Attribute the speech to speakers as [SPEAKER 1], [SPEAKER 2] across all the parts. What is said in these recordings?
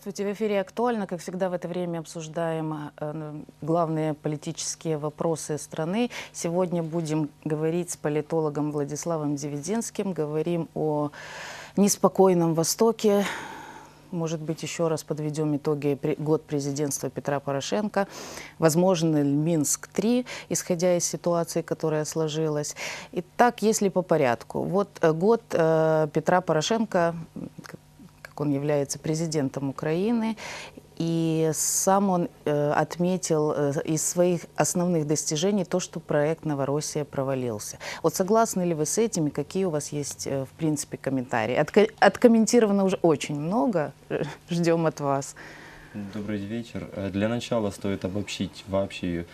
[SPEAKER 1] Здравствуйте, в эфире «Актуально». Как всегда, в это время обсуждаем э, главные политические вопросы страны. Сегодня будем говорить с политологом Владиславом Девиденским. Говорим о неспокойном Востоке. Может быть, еще раз подведем итоги год президентства Петра Порошенко. Возможно ли Минск-3, исходя из ситуации, которая сложилась. Итак, если по порядку. Вот э, год э, Петра Порошенко, он является президентом Украины. И сам он э, отметил э, из своих основных достижений то, что проект «Новороссия» провалился. Вот согласны ли вы с этим, и какие у вас есть, э, в принципе, комментарии? Отко- откомментировано уже очень много, ждем от вас.
[SPEAKER 2] Добрый вечер. Для начала стоит обобщить вообще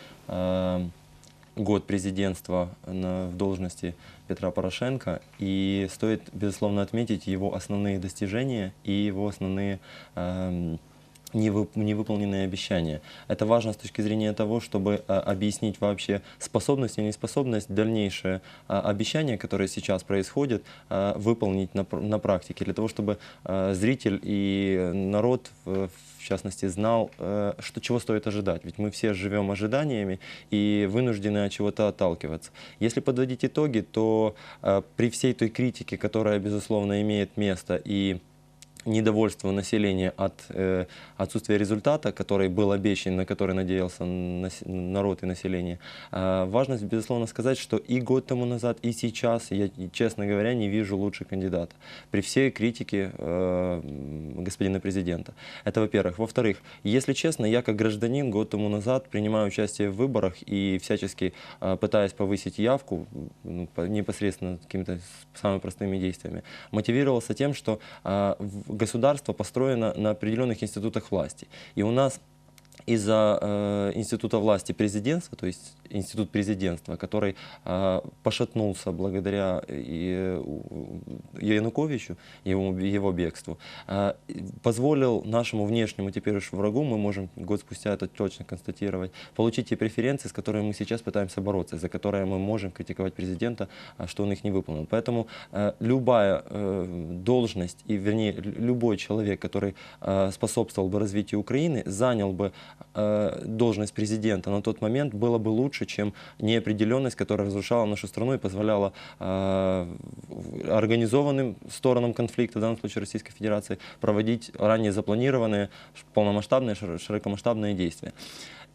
[SPEAKER 2] год президентства на- в должности Петра Порошенко. И стоит, безусловно, отметить его основные достижения и его основные невып- невыполненные обещания. Это важно с точки зрения того, чтобы э, объяснить вообще способность и неспособность дальнейшее э, обещания, которые сейчас происходят, э, выполнить на, на практике, для того, чтобы э, зритель и народ, в, в частности, знал, э, что, чего стоит ожидать. Ведь мы все живем ожиданиями и вынуждены от чего-то отталкиваться. Если подводить итоги, то э, при всей той критике, которая, безусловно, имеет место и недовольство населения от э, отсутствия результата, который был обещан, на который надеялся народ и население. А, важно, безусловно, сказать, что и год тому назад, и сейчас, я, честно говоря, не вижу лучше кандидата. При всей критике э, господина президента. Это во-первых. Во-вторых, если честно, я как гражданин год тому назад принимаю участие в выборах и всячески э, пытаясь повысить явку ну, по- непосредственно какими-то самыми простыми действиями, мотивировался тем, что в- государство построено на определенных институтах власти. И у нас из-за э, института власти президентства, то есть институт президентства, который э, пошатнулся благодаря у- Януковичу, его, его бегству, э, позволил нашему внешнему теперь уж врагу, мы можем год спустя это точно констатировать, получить те преференции, с которыми мы сейчас пытаемся бороться, за которые мы можем критиковать президента, а, что он их не выполнил. Поэтому э, любая э, должность, и вернее лю- любой человек, который э, способствовал бы развитию Украины, занял бы э, должность президента на тот момент, было бы лучше, чем неопределенность, которая разрушала нашу страну и позволяла э, организованным сторонам конфликта, в данном случае Российской Федерации, проводить ранее запланированные полномасштабные, широ- широкомасштабные действия.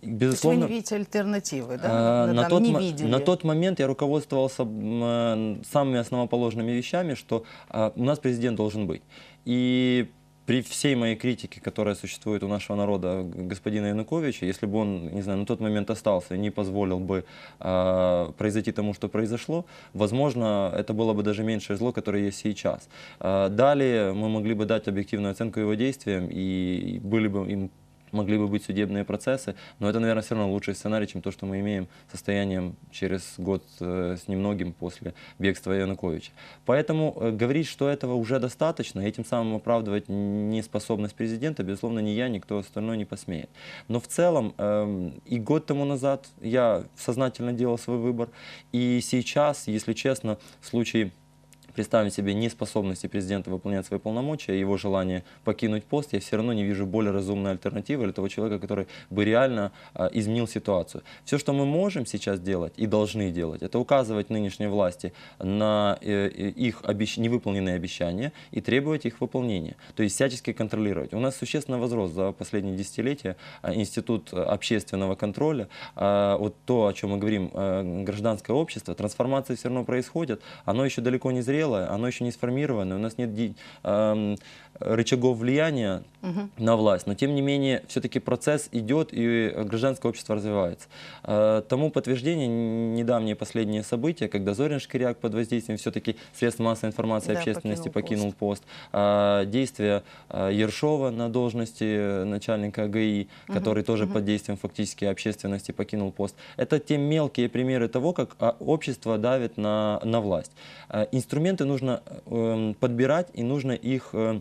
[SPEAKER 2] И,
[SPEAKER 1] То есть вы
[SPEAKER 2] Безусловно,
[SPEAKER 1] не видите альтернативы, да? Вы
[SPEAKER 2] на, тот,
[SPEAKER 1] не видели.
[SPEAKER 2] на тот момент я руководствовался э, самыми основоположными вещами, что а, у нас президент должен быть. И при всей моей критике, которая существует у нашего народа господина Януковича, если бы он, не знаю, на тот момент остался и не позволил бы а, произойти тому, что произошло, возможно, это было бы даже меньшее зло, которое есть сейчас. А, далее мы могли бы дать объективную оценку его действиям и были бы им могли бы быть судебные процессы, но это, наверное, все равно лучший сценарий, чем то, что мы имеем состоянием через год э, с немногим после бегства Януковича. Поэтому э, говорить, что этого уже достаточно, этим самым оправдывать неспособность президента, безусловно, ни я, никто остальной не посмеет. Но в целом эм, и год тому назад я сознательно делал свой выбор, и сейчас, если честно, в случае представить себе неспособности президента выполнять свои полномочия, его желание покинуть пост, я все равно не вижу более разумной альтернативы для того человека, который бы реально а, изменил ситуацию. Все, что мы можем сейчас делать и должны делать, это указывать нынешней власти на э, э, их обещ- невыполненные обещания и требовать их выполнения. То есть всячески контролировать. У нас существенно возрос за последние десятилетия а, институт э, общественного контроля. А, Вот то, о чем мы говорим, э, гражданское общество, трансформации все равно происходят, оно еще далеко не зрелое, оно еще не сформировано, у нас нет эм, рычагов влияния на власть, но тем не менее все-таки процесс идет и гражданское общество развивается. Э, Тому подтверждение недавние последние события, когда Зорин Шкиряк под воздействием все-таки средств массовой информации
[SPEAKER 1] Да,
[SPEAKER 2] общественности
[SPEAKER 1] покинул
[SPEAKER 2] покинул пост, А, действия Ершова на должности э, начальника ГАИ, который тоже под действием фактически общественности покинул пост. Это те мелкие примеры того, как а, общество давит на, на власть. Инструменты нужно эм, подбирать и нужно их э,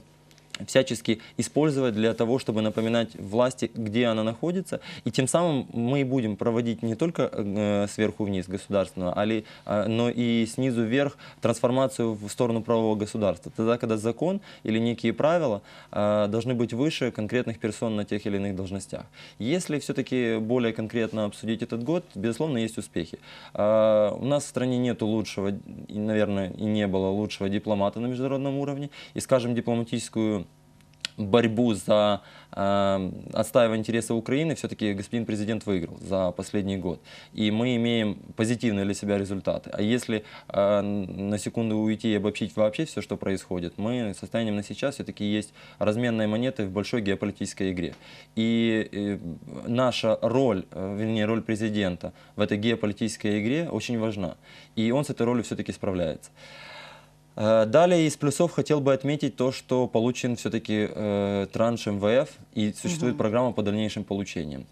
[SPEAKER 2] всячески использовать для того, чтобы напоминать власти, где она находится. И тем самым мы будем проводить не только э, сверху вниз государственную, ли, а, но и снизу вверх трансформацию в сторону правового государства. Тогда, когда закон или некие правила э, должны быть выше конкретных персон на тех или иных должностях. Если все-таки более конкретно обсудить этот год, безусловно, есть успехи. Э, у нас в стране нету лучшего, и, наверное, и не было лучшего дипломата на международном уровне. И, скажем, дипломатическую борьбу за э, отстаивание интересов Украины все-таки господин президент выиграл за последний год. И мы имеем позитивные для себя результаты. А если э, на секунду уйти и обобщить вообще все, что происходит, мы состоянием на сейчас все-таки есть разменные монеты в большой геополитической игре. И э, наша роль, э, вернее роль президента в этой геополитической игре очень важна. И он с этой ролью все-таки справляется. Э, Далее из плюсов хотел бы отметить то, что получен все-таки э, транш МВФ и существует программа по дальнейшим получениям.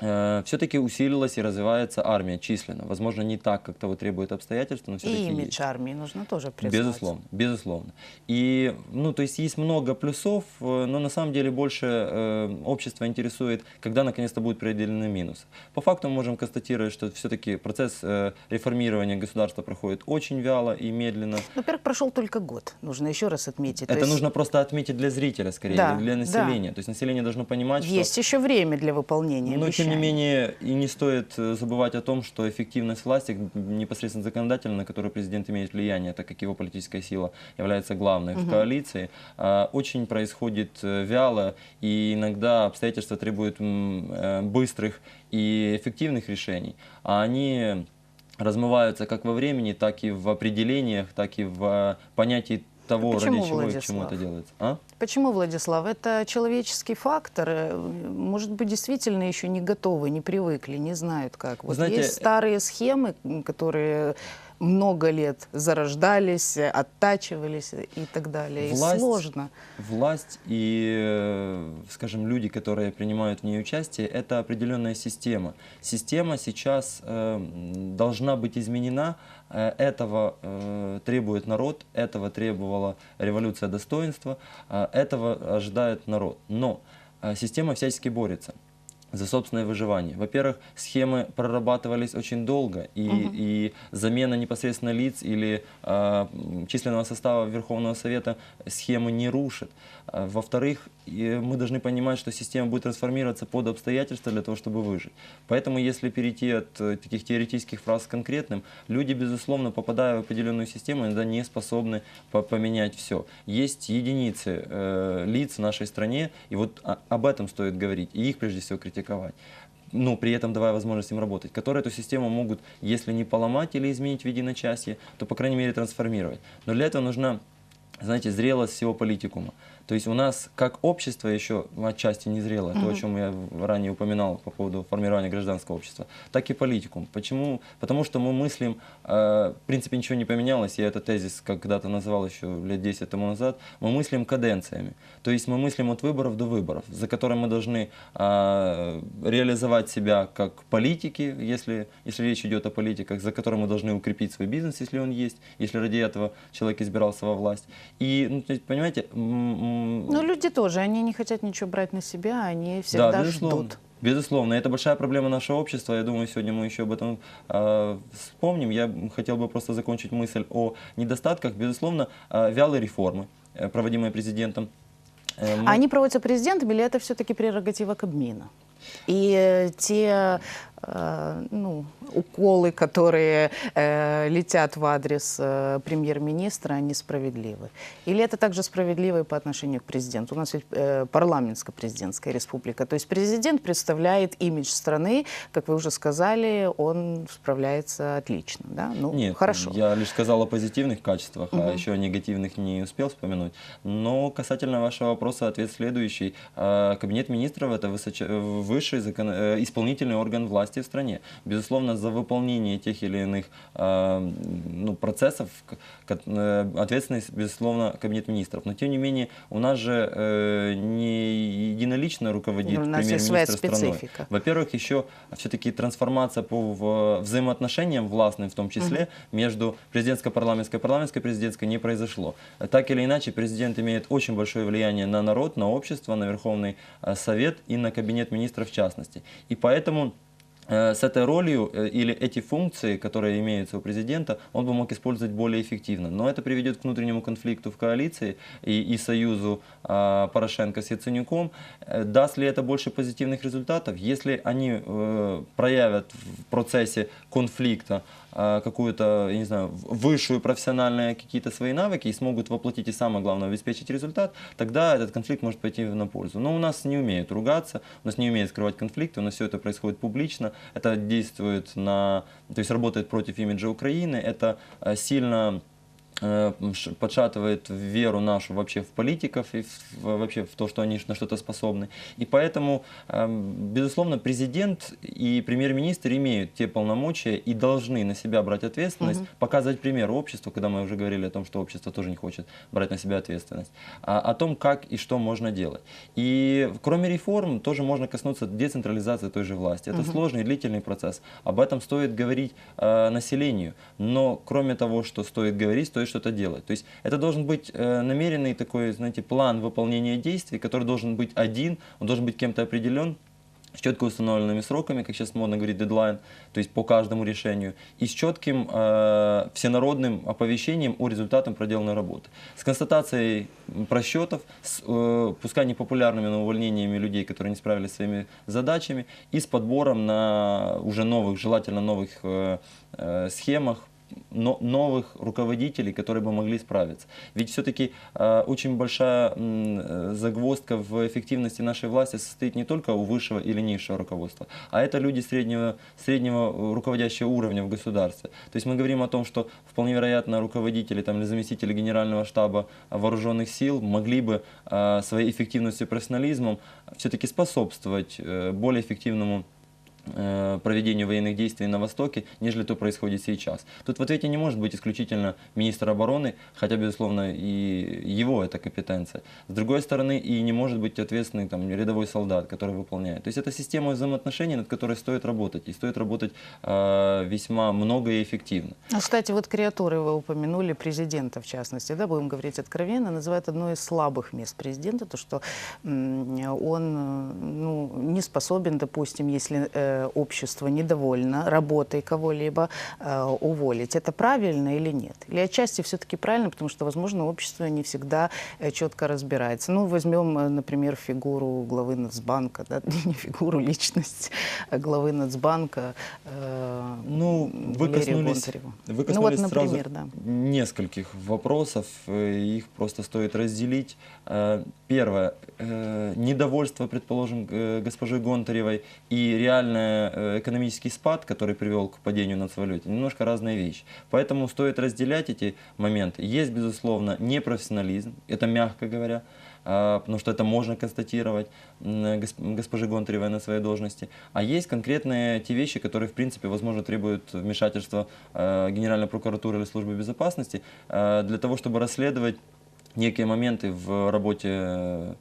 [SPEAKER 2] Э, все-таки усилилась и развивается армия численно. Возможно, не так, как того требует обстоятельства, но
[SPEAKER 1] И
[SPEAKER 2] все-таки
[SPEAKER 1] имидж
[SPEAKER 2] есть.
[SPEAKER 1] армии нужно тоже признать.
[SPEAKER 2] Безусловно, безусловно. И, ну, то есть есть много плюсов, э, но на самом деле больше э, общество интересует, когда наконец-то будут преодолены минусы. По факту мы можем констатировать, что все-таки процесс э, реформирования государства проходит очень вяло и медленно.
[SPEAKER 1] Ну, Во-первых, прошел только год, нужно еще раз отметить. То
[SPEAKER 2] Это
[SPEAKER 1] есть
[SPEAKER 2] нужно просто отметить для зрителя, скорее,
[SPEAKER 1] Да,
[SPEAKER 2] для
[SPEAKER 1] да.
[SPEAKER 2] населения. То есть население должно понимать, что...
[SPEAKER 1] Есть еще время для выполнения
[SPEAKER 2] Но, тем не менее, и не стоит э, забывать о том, что эффективность власти, непосредственно законодательно, на которую президент имеет влияние, так как его политическая сила является главной в коалиции, а, очень происходит э, вяло, и иногда обстоятельства требуют э, быстрых и эффективных решений, а они размываются как во времени, так и в определениях, так и в понятии того,
[SPEAKER 1] почему,
[SPEAKER 2] ради чего и к чему
[SPEAKER 1] Владислав?
[SPEAKER 2] это делается. А?
[SPEAKER 1] Почему, Владислав? Это человеческий фактор. Э, Может быть, действительно еще не готовы, не привыкли, не знают как. Вот
[SPEAKER 2] знаете,
[SPEAKER 1] есть старые схемы, которые много лет зарождались, э, оттачивались и так далее.
[SPEAKER 2] Власть-
[SPEAKER 1] И сложно.
[SPEAKER 2] Власть и, э, скажем, люди, которые принимают в ней участие, это определенная система. Система сейчас э, должна быть изменена. Э, Этого э, требует народ, этого требовала революция достоинства, э, этого ожидает народ. Но система всячески борется за собственное выживание. Во-первых, схемы прорабатывались очень долго, и, и замена непосредственно лиц или э, численного состава Верховного Совета схемы не рушит. Во-вторых, и мы должны понимать, что система будет трансформироваться под обстоятельства для того, чтобы выжить. Поэтому, если перейти от э, таких теоретических фраз к конкретным, люди, безусловно, попадая в определенную систему, иногда не способны по- поменять все. Есть единицы э, лиц в нашей стране, и вот о- об этом стоит говорить, и их прежде всего критиковать. Ну, при этом давая возможность им работать, которые эту систему могут, если не поломать или изменить в единочасье, то, по крайней мере, трансформировать. Но для этого нужна знаете, зрелость всего политикума. То есть у нас как общество еще отчасти незрелое, то, о чем я ранее упоминал по поводу формирования гражданского общества, так и политикум. Почему? Потому что мы мыслим, э, в принципе, ничего не поменялось, я этот тезис когда-то называл еще лет 10 тому назад, мы мыслим каденциями. То есть мы мыслим от выборов до выборов, за которые мы должны э, реализовать себя как политики, если, если речь идет о политиках, за которые мы должны укрепить свой бизнес, если он есть, если ради этого человек избирался во власть. И, ну, понимаете,
[SPEAKER 1] Но люди тоже, они не хотят ничего брать на себя, они всегда
[SPEAKER 2] да, безусловно.
[SPEAKER 1] ждут.
[SPEAKER 2] Безусловно, это большая проблема нашего общества. Я думаю, сегодня мы еще об этом э, вспомним. Я хотел бы просто закончить мысль о недостатках. Безусловно, э, вялые реформы, э, проводимые президентом. Э, мы-
[SPEAKER 1] А они проводятся президентом или это все-таки прерогатива Кабмина? И э, те ну, уколы, которые э, летят в адрес э, премьер-министра, они справедливы? Или это также справедливо и по отношению к президенту? У нас ведь э, парламентско-президентская республика. То есть президент представляет имидж страны, как вы уже сказали, он справляется отлично. Да? Ну,
[SPEAKER 2] Нет,
[SPEAKER 1] хорошо.
[SPEAKER 2] я лишь сказал о позитивных качествах, а еще о негативных не успел вспомянуть. Но касательно вашего вопроса ответ следующий. Э, Кабинет министров – это высоче- высший закон- э, исполнительный орган власти власти в стране. Безусловно, за выполнение тех или иных э, ну, процессов э, ответственность, безусловно, Кабинет министров. Но, тем не менее, у нас же э, не единолично руководит
[SPEAKER 1] У нас есть своя
[SPEAKER 2] премьер-министр страной. Во-первых, еще все-таки трансформация по взаимоотношениям властным в том числе между президентско-парламентской и парламентской президентской не произошло. Так или иначе, президент имеет очень большое влияние на народ, на общество, на Верховный э, Совет и на Кабинет министров в частности. И поэтому с этой ролью э, или эти функции, которые имеются у президента, он бы мог использовать более эффективно. Но это приведет к внутреннему конфликту в коалиции и, и союзу а, Порошенко с Яценюком. Э, Даст ли это больше позитивных результатов? Если они э, проявят в процессе конфликта какую-то, я не знаю, высшую профессиональные какие-то свои навыки и смогут воплотить и самое главное обеспечить результат, тогда этот конфликт может пойти на пользу. Но у нас не умеют ругаться, у нас не умеют скрывать конфликты, у нас все это происходит публично, это действует на, то есть работает против имиджа Украины, это э, сильно э, подшатывает веру нашу вообще в политиков и в- вообще в то, что они на что-то способны. И поэтому, эм, безусловно, президент и премьер-министр имеют те полномочия и должны на себя брать ответственность, показывать пример обществу, когда мы уже говорили о том, что общество тоже не хочет брать на себя ответственность, а, о том, как и что можно делать. И кроме реформ тоже можно коснуться децентрализации той же власти. Это сложный и длительный процесс. Об этом стоит говорить э, населению. Но кроме того, что стоит говорить, стоит что-то делать. То есть это должен быть э, намеренный такой, знаете, план выполнения действий, который должен быть один, он должен быть кем-то определен, с четко установленными сроками, как сейчас модно говорить, дедлайн, то есть по каждому решению, и с четким э, всенародным оповещением о результатах проделанной работы. С констатацией просчетов, с, э, пускай непопулярными, но увольнениями людей, которые не справились своими задачами, и с подбором на уже новых, желательно новых э, э, схемах, новых руководителей, которые бы могли справиться. Ведь все-таки очень большая э, загвоздка в эффективности нашей власти состоит не только у высшего или низшего руководства, а это люди среднего, среднего э, руководящего уровня в государстве. То есть мы говорим о том, что вполне вероятно руководители там, или заместители генерального штаба вооруженных сил могли бы э, своей эффективностью и профессионализмом все-таки способствовать э, более эффективному э, проведению военных действий на Востоке, нежели то происходит сейчас. Тут в ответе не может быть исключительно министр обороны, хотя, безусловно, и его это компетенция. С другой стороны, и не может быть ответственный там, рядовой солдат, который выполняет. То есть это система взаимоотношений, над которой стоит работать. И стоит работать э, весьма много и эффективно.
[SPEAKER 1] Ну, кстати, вот креатуры вы упомянули, президента в частности, да, будем говорить откровенно, называют одно из слабых мест президента, то, что он э, ну, не способен, допустим, если э, общество недовольно работой кого-либо, э, уволить. Это правильно или нет? Или отчасти все-таки правильно, потому что, возможно, общество не всегда э, четко разбирается. Ну, возьмем, э, например, фигуру главы Нацбанка, да, не фигуру, личность главы Нацбанка.
[SPEAKER 2] Ну, вы коснулись,
[SPEAKER 1] Гонтарева.
[SPEAKER 2] вы
[SPEAKER 1] Ну вот,
[SPEAKER 2] коснулись сразу
[SPEAKER 1] например, да.
[SPEAKER 2] нескольких вопросов, их просто стоит разделить. Первое, недовольство, предположим, госпожи Гонтаревой и реальный э, экономический спад, который привел к падению нацвалюты, немножко разные вещи. Поэтому стоит разделять эти моменты. Есть, безусловно, непрофессионализм, это мягко говоря, а, потому что это можно констатировать гос- госпожи Гонтаревой на своей должности. А есть конкретные те вещи, которые, в принципе, возможно, требуют вмешательства э, Генеральной прокуратуры или службы безопасности э, для того, чтобы расследовать некие моменты в работе э,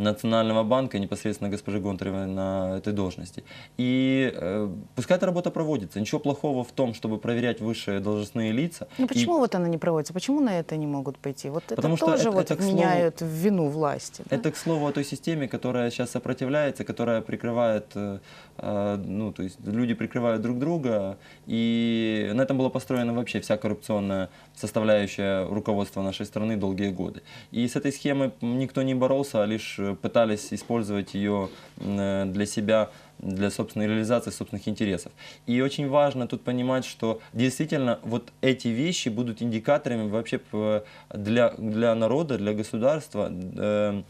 [SPEAKER 2] Национального банка, непосредственно госпожи Гонтаревой на этой должности. И э, пускай эта работа проводится. Ничего плохого в том, чтобы проверять высшие должностные лица.
[SPEAKER 1] Ну
[SPEAKER 2] И-
[SPEAKER 1] почему вот она не проводится? Почему на это не могут пойти? Вот
[SPEAKER 2] Потому
[SPEAKER 1] это
[SPEAKER 2] что
[SPEAKER 1] тоже
[SPEAKER 2] это-
[SPEAKER 1] вот
[SPEAKER 2] это, к слову,
[SPEAKER 1] меняют в вину власти. да?
[SPEAKER 2] Это, к слову, о той системе, которая сейчас сопротивляется, которая прикрывает, э, э, ну, то есть люди прикрывают друг друга, и на этом была построена вообще вся коррупционная составляющая руководства нашей страны долгие годы. И с этой схемой никто не боролся, а лишь э, пытались использовать ее э, для себя для собственной реализации собственных интересов. И очень важно тут понимать, что действительно вот эти вещи будут индикаторами вообще п- для, для народа, для государства, э,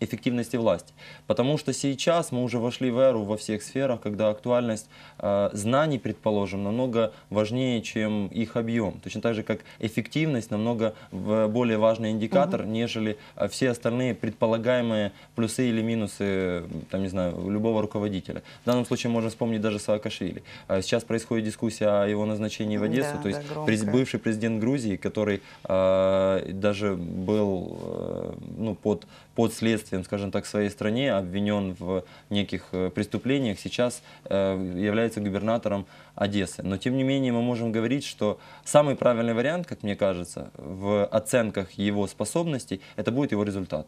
[SPEAKER 2] эффективности власти. Потому что сейчас мы уже вошли в эру во всех сферах, когда актуальность э, знаний, предположим, намного важнее, чем их объем. Точно так же, как эффективность намного в- более важный индикатор, нежели э, все остальные предполагаемые плюсы или минусы, э, там, не знаю, любого руководителя. В данном случае можно вспомнить даже Саакашвили. Э, Сейчас происходит дискуссия о его назначении в Одессу,
[SPEAKER 1] Да,
[SPEAKER 2] то есть
[SPEAKER 1] да,
[SPEAKER 2] бывший президент Грузии, который э, даже был э, ну, под, под следствием, скажем так, в своей стране, обвинен в неких э, преступлениях, сейчас э, является губернатором Одессы. Но тем не менее мы можем говорить, что самый правильный вариант, как мне кажется, в оценках его способностей, это будет его результат.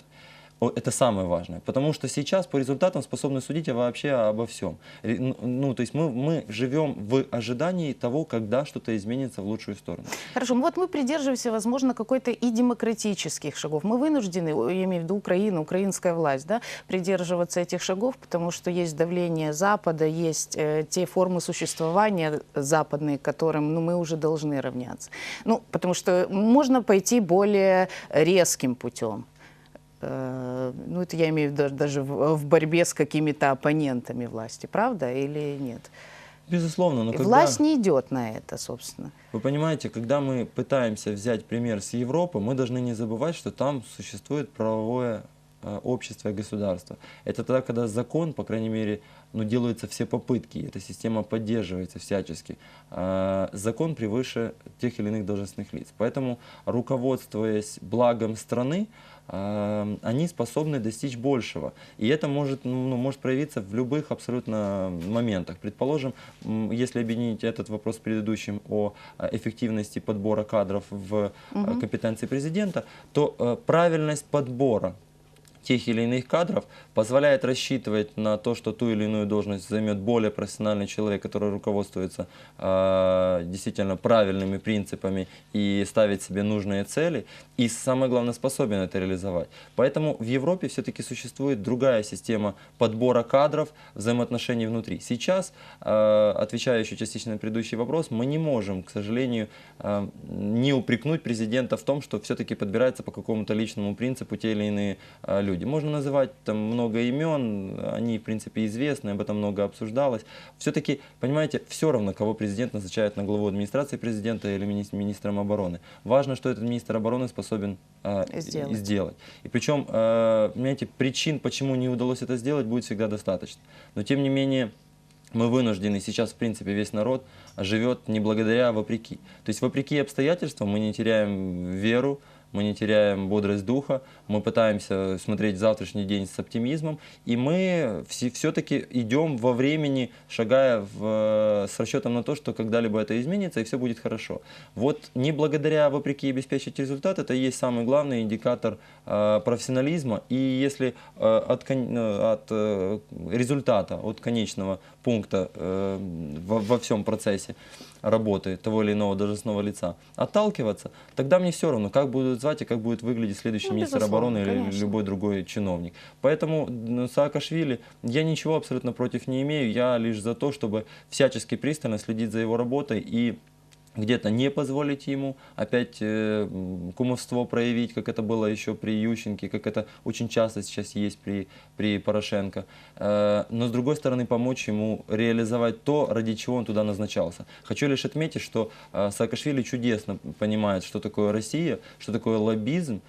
[SPEAKER 2] Это самое важное, потому что сейчас по результатам способны судить вообще обо всем. Ну, Ну, то есть мы, мы живем в ожидании того, когда что-то изменится в лучшую сторону.
[SPEAKER 1] Хорошо, ну вот мы придерживаемся, возможно, какой-то и демократических шагов. Мы вынуждены, я имею в виду Украину, украинская власть, да, придерживаться этих шагов, потому что есть давление Запада, есть э, те формы существования западные, которым ну, мы уже должны равняться. Ну, потому что можно пойти более резким путем. Э, Ну, это я имею в виду даже в, в борьбе с какими-то оппонентами власти, правда или нет?
[SPEAKER 2] Безусловно, но когда,
[SPEAKER 1] Власть не идет на это, собственно.
[SPEAKER 2] вы понимаете, когда мы пытаемся взять пример с Европы, мы должны не забывать, что там существует правовое э, общество и государство. Это тогда, когда закон, по крайней мере, ну, делаются все попытки, эта система поддерживается всячески. А, Закон превыше тех или иных должностных лиц. Поэтому, руководствуясь благом страны, они способны достичь большего. И это может, ну, может проявиться в любых абсолютно моментах. Предположим, если объединить этот вопрос с предыдущим о а, эффективности подбора кадров в а, компетенции президента, то э, правильность подбора тех или иных кадров позволяет рассчитывать на то, что ту или иную должность займет более профессиональный человек, который руководствуется э, действительно правильными принципами и ставит себе нужные цели, и самое главное способен это реализовать. Поэтому в Европе все-таки существует другая система подбора кадров, взаимоотношений внутри. Сейчас, э, отвечая еще частично на предыдущий вопрос, мы не можем, к сожалению, э, не упрекнуть президента в том, что все-таки подбирается по какому-то личному принципу те или иные э, люди. Можно называть там много имен, они, в принципе, известны, об этом много обсуждалось. Все-таки, понимаете, все равно, кого президент назначает на главу администрации президента или мини- министром обороны. Важно, что этот министр обороны способен э,
[SPEAKER 1] Сделать.
[SPEAKER 2] сделать. И причем, э, понимаете, причин, почему не удалось это сделать, будет всегда достаточно. Но, тем не менее, мы вынуждены, сейчас, в принципе, весь народ живет не благодаря, а вопреки. То есть, вопреки обстоятельствам мы не теряем веру, мы не теряем бодрость духа, мы пытаемся смотреть завтрашний день с оптимизмом, и мы все-таки идем во времени, шагая в, с расчетом на то, что когда-либо это изменится, и все будет хорошо. Вот не благодаря, вопреки обеспечить результат, это и есть самый главный индикатор э, профессионализма, и если э, от, э, от э, результата, от конечного пункта э, во, во всем процессе работы того или иного должностного лица отталкиваться, тогда мне все равно, как будут звать и как будет выглядеть следующий
[SPEAKER 1] Ну,
[SPEAKER 2] министр обороны или
[SPEAKER 1] конечно.
[SPEAKER 2] любой другой чиновник. Поэтому ну, Саакашвили, я ничего абсолютно против не имею, я лишь за то, чтобы всячески пристально следить за его работой и где-то не позволить ему опять э, кумовство проявить, как это было еще при Ющенке, как это очень часто сейчас есть при, при Порошенко. Э, но с другой стороны помочь ему реализовать то, ради чего он туда назначался. Хочу лишь отметить, что э, Саакашвили чудесно понимает, что такое Россия, что такое лоббизм,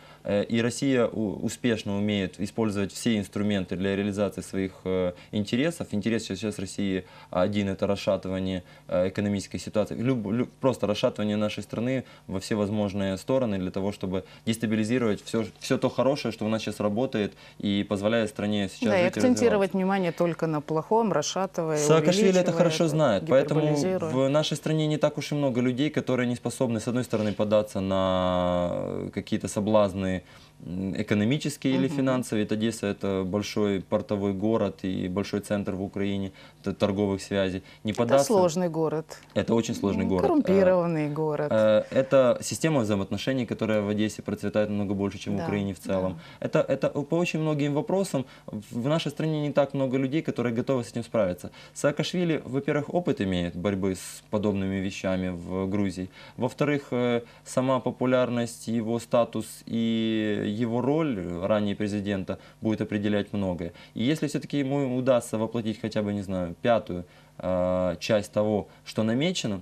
[SPEAKER 2] и Россия успешно умеет использовать все инструменты для реализации своих э, интересов. Интерес сейчас России один – это расшатывание э, экономической ситуации, Люб- просто расшатывание нашей страны во все возможные стороны для того, чтобы дестабилизировать все, все то хорошее, что у нас сейчас работает и позволяет стране сейчас
[SPEAKER 1] да, и
[SPEAKER 2] жить и
[SPEAKER 1] акцентировать
[SPEAKER 2] развиваться.
[SPEAKER 1] внимание только на плохом, расшатывая,
[SPEAKER 2] Саакашвили это хорошо знает, поэтому в нашей стране не так уж и много людей, которые не способны, с одной стороны, податься на какие-то соблазны de м, экономические или финансовые. Ведь Одесса это большой портовой город и большой центр в Украине торговых связей. Не
[SPEAKER 1] Это сложный город.
[SPEAKER 2] Это очень сложный город.
[SPEAKER 1] Коррумпированный город.
[SPEAKER 2] Э, Это система взаимоотношений, которая в Одессе процветает намного больше, чем в
[SPEAKER 1] Да,
[SPEAKER 2] Украине в целом. Это, это по очень многим вопросам. В в нашей стране не так много людей, которые готовы с этим справиться. Саакашвили, во-первых, опыт имеет борьбы с подобными вещами в Грузии. Во-вторых, э, сама популярность, его статус и его роль, э, ранее президента, будет определять многое. И если все-таки ему удастся воплотить хотя бы, не знаю, пятую э, часть того, что намечено,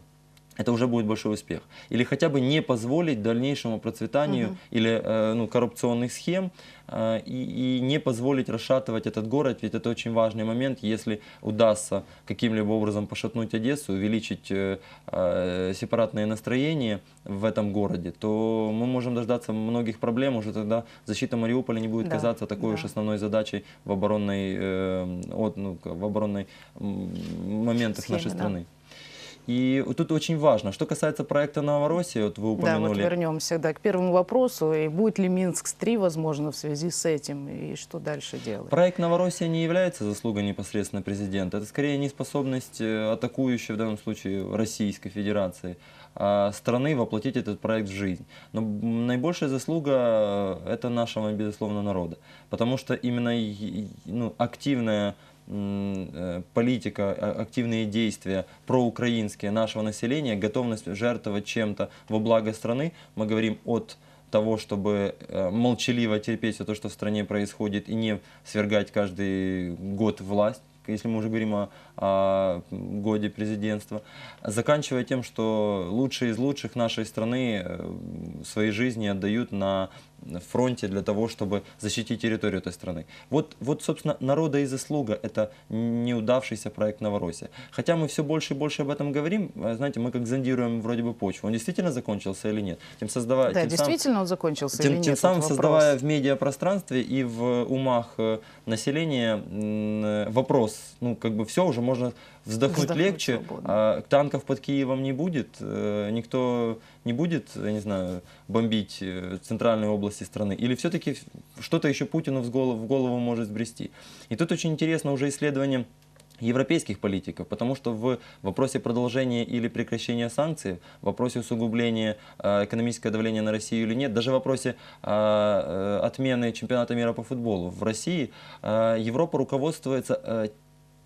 [SPEAKER 2] это уже будет большой успех. Или хотя бы не позволить дальнейшему процветанию или э, ну, коррупционных схем э, и, и не позволить расшатывать этот город, ведь это очень важный момент, если удастся каким-либо образом пошатнуть Одессу, увеличить э, э, сепаратные настроения в этом городе, то мы можем дождаться многих проблем, уже тогда защита Мариуполя не будет
[SPEAKER 1] Да,
[SPEAKER 2] казаться такой
[SPEAKER 1] да.
[SPEAKER 2] уж основной задачей в оборонной, э, от, ну, в оборонной моментах
[SPEAKER 1] Схеме,
[SPEAKER 2] нашей
[SPEAKER 1] да.
[SPEAKER 2] И вот тут очень важно, что касается проекта Новороссия, вот вы
[SPEAKER 1] Да, вот
[SPEAKER 2] упомянули.
[SPEAKER 1] вернемся да, к первому вопросу. И будет ли Минск-3 возможно в связи с этим? И что дальше делать?
[SPEAKER 2] Проект Новороссия не является заслугой непосредственно президента. Это скорее неспособность э, атакующей в данном случае Российской Федерации а, страны воплотить этот проект в жизнь. Но наибольшая заслуга э, это нашего, безусловно, народа. Потому что именно ну, активная э, политика, а- активные действия проукраинские нашего населения, готовность жертвовать чем-то во благо страны, мы говорим от того, чтобы э, молчаливо терпеть все то, что в стране происходит, и не свергать каждый год власть, если мы уже говорим о годе президентства, заканчивая тем, что лучшие из лучших нашей страны э, свои жизни отдают на фронте для того, чтобы защитить территорию этой страны. Вот, вот собственно, народа и заслуга – это неудавшийся проект Новороссия. Хотя мы все больше и больше об этом говорим, э, знаете, мы как зондируем вроде бы почву. Он действительно закончился или нет? Тем, создавая,
[SPEAKER 1] Да,
[SPEAKER 2] тем
[SPEAKER 1] действительно он закончился или
[SPEAKER 2] тем,
[SPEAKER 1] нет?
[SPEAKER 2] тем самым создавая в медиапространстве и в умах э, населения э, вопрос, ну как бы все уже можно вздохнуть,
[SPEAKER 1] Вздохнуть
[SPEAKER 2] легче,
[SPEAKER 1] свободно.
[SPEAKER 2] а танков под Киевом не будет, э, никто не будет, я не знаю, бомбить э, центральные области страны, или все-таки что-то еще Путину в голову, в голову может сбрести. И тут очень интересно уже исследование европейских политиков, потому что в вопросе продолжения или прекращения санкций, в вопросе усугубления э, экономического давления на Россию или нет, даже в вопросе э, э, отмены чемпионата мира по футболу в России э, Европа руководствуется э,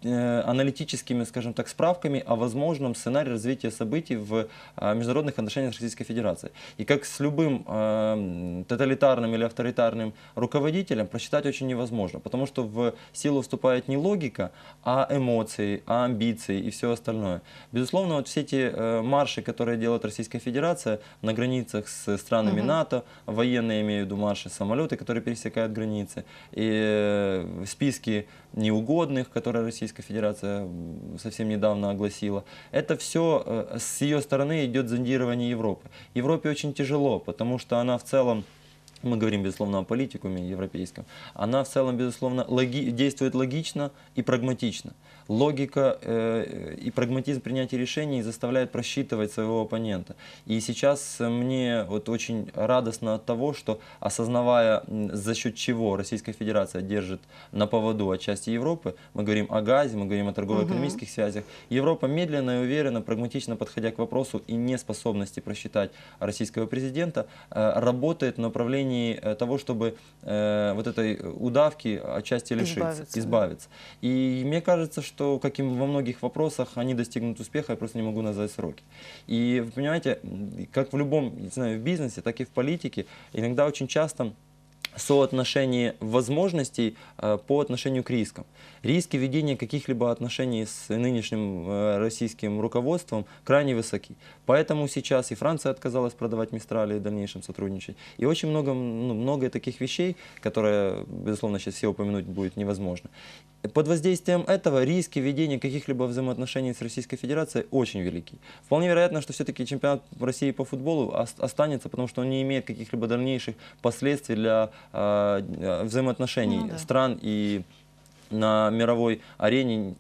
[SPEAKER 2] аналитическими, скажем так, справками о возможном сценарии развития событий в э, международных отношениях с Российской Федерацией. И как с любым э, тоталитарным или авторитарным руководителем просчитать очень невозможно, потому что в силу вступает не логика, а эмоции, а амбиции и все остальное. Безусловно, вот все эти э, марши, которые делает Российская Федерация на границах с странами НАТО, военные, имею в виду марши, самолеты, которые пересекают границы, и э, списки неугодных, которые Российская Федерация совсем недавно огласила. Это все с ее стороны идет зондирование Европы. Европе очень тяжело, потому что она в целом мы говорим, безусловно, о политикуме европейском, она в целом, безусловно, логи- действует логично и прагматично. Логика э, и прагматизм принятия решений заставляет просчитывать своего оппонента. И сейчас мне вот очень радостно от того, что осознавая, за счет чего Российская Федерация держит на поводу отчасти Европы, мы говорим о газе, мы говорим о торгово-экономических связях, Европа медленно и уверенно, прагматично подходя к вопросу и неспособности просчитать российского президента, э, работает в направлении э, того, чтобы э, вот этой удавки отчасти лишиться,
[SPEAKER 1] Избавиться,
[SPEAKER 2] избавиться. И мне кажется, что, как и во многих вопросах, они достигнут успеха, я просто не могу назвать сроки. И вы понимаете, как в любом, не знаю, в бизнесе, так и в политике, иногда очень часто соотношение возможностей э, по отношению к рискам. Риски ведения каких-либо отношений с нынешним э, российским руководством крайне высоки. Поэтому сейчас и Франция отказалась продавать Мистрали и в дальнейшем сотрудничать. И очень много, ну, много таких вещей, которые, безусловно, сейчас все упомянуть будет невозможно. Под воздействием этого риски ведения каких-либо взаимоотношений с Российской Федерацией очень велики. Вполне вероятно, что все-таки чемпионат России по футболу ос- останется, потому что он не имеет каких-либо дальнейших последствий для э, взаимоотношений
[SPEAKER 1] Ну да.
[SPEAKER 2] стран и на мировой арене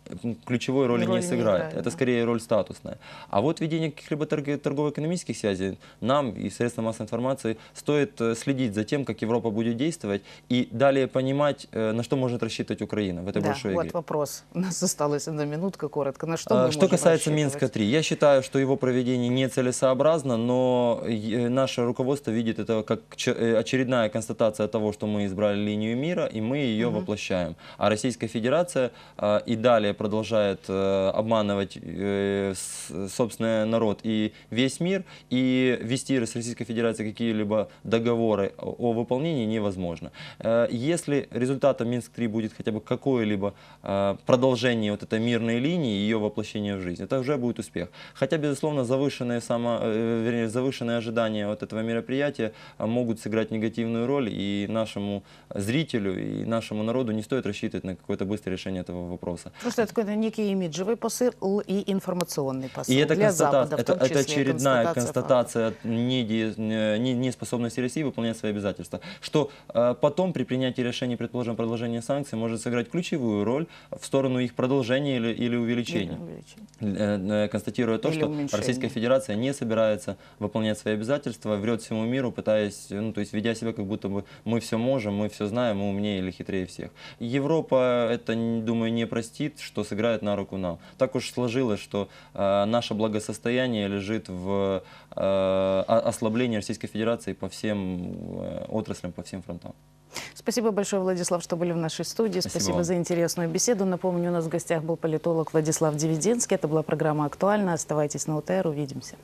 [SPEAKER 2] ключевой роли
[SPEAKER 1] Роли
[SPEAKER 2] не
[SPEAKER 1] не
[SPEAKER 2] сыграет.
[SPEAKER 1] играет,
[SPEAKER 2] Это
[SPEAKER 1] да.
[SPEAKER 2] скорее роль статусная. А вот ведение каких-либо торг- торгово-экономических связей нам и средствам массовой информации стоит э, следить за тем, как Европа будет действовать и далее понимать, э, на что может рассчитывать Украина в этой
[SPEAKER 1] да,
[SPEAKER 2] большой
[SPEAKER 1] вот
[SPEAKER 2] игре.
[SPEAKER 1] вопрос. У нас осталась одна минутка, коротко. На что
[SPEAKER 2] А, Что касается
[SPEAKER 1] рассчитывать?
[SPEAKER 2] Минска-3, я считаю, что его проведение нецелесообразно, но наше руководство видит это как очередная констатация того, что мы избрали линию мира, и мы ее воплощаем. А Российская Российская Федерация э, и далее продолжает э, обманывать э, с- собственный народ и весь мир, и вести с Российской Федерацией какие-либо договоры о о выполнении невозможно. Э, Если результатом Минск-3 будет хотя бы какое-либо э, продолжение вот этой мирной линии ее воплощение в жизнь, это уже будет успех. Хотя, безусловно, завышенные, само, э, вернее, завышенные ожидания от этого мероприятия а, могут сыграть негативную роль, и нашему зрителю, и нашему народу не стоит рассчитывать на какое-то быстрое решение этого вопроса.
[SPEAKER 1] Просто это какой-то некий имиджевый посыл и информационный посыл
[SPEAKER 2] И это,
[SPEAKER 1] для
[SPEAKER 2] констата-
[SPEAKER 1] Запада,
[SPEAKER 2] это, это очередная
[SPEAKER 1] фактов.
[SPEAKER 2] констатация неде- не- не- неспособности России выполнять свои обязательства, что э, потом при принятии решений, предположим, продолжения санкций может сыграть ключевую роль в сторону их продолжения или, или увеличения.
[SPEAKER 1] Или увеличение.
[SPEAKER 2] Э, э, констатируя то,
[SPEAKER 1] Или
[SPEAKER 2] что
[SPEAKER 1] уменьшение.
[SPEAKER 2] Российская Федерация не собирается выполнять свои обязательства, врет всему миру, пытаясь, ну, то есть ведя себя как будто бы мы все можем, мы все знаем, мы умнее или хитрее всех. Европа это, думаю, не простит, что сыграет на руку нам. Так уж сложилось, что э, наше благосостояние лежит в э, ослаблении Российской Федерации по всем э, отраслям, по всем фронтам.
[SPEAKER 1] Спасибо большое, Владислав, что были в нашей студии.
[SPEAKER 2] Спасибо
[SPEAKER 1] Спасибо, за интересную беседу. Напомню, у нас в гостях был политолог Владислав Дивиденский. Это была программа «Актуально». Оставайтесь на УТР. Увидимся.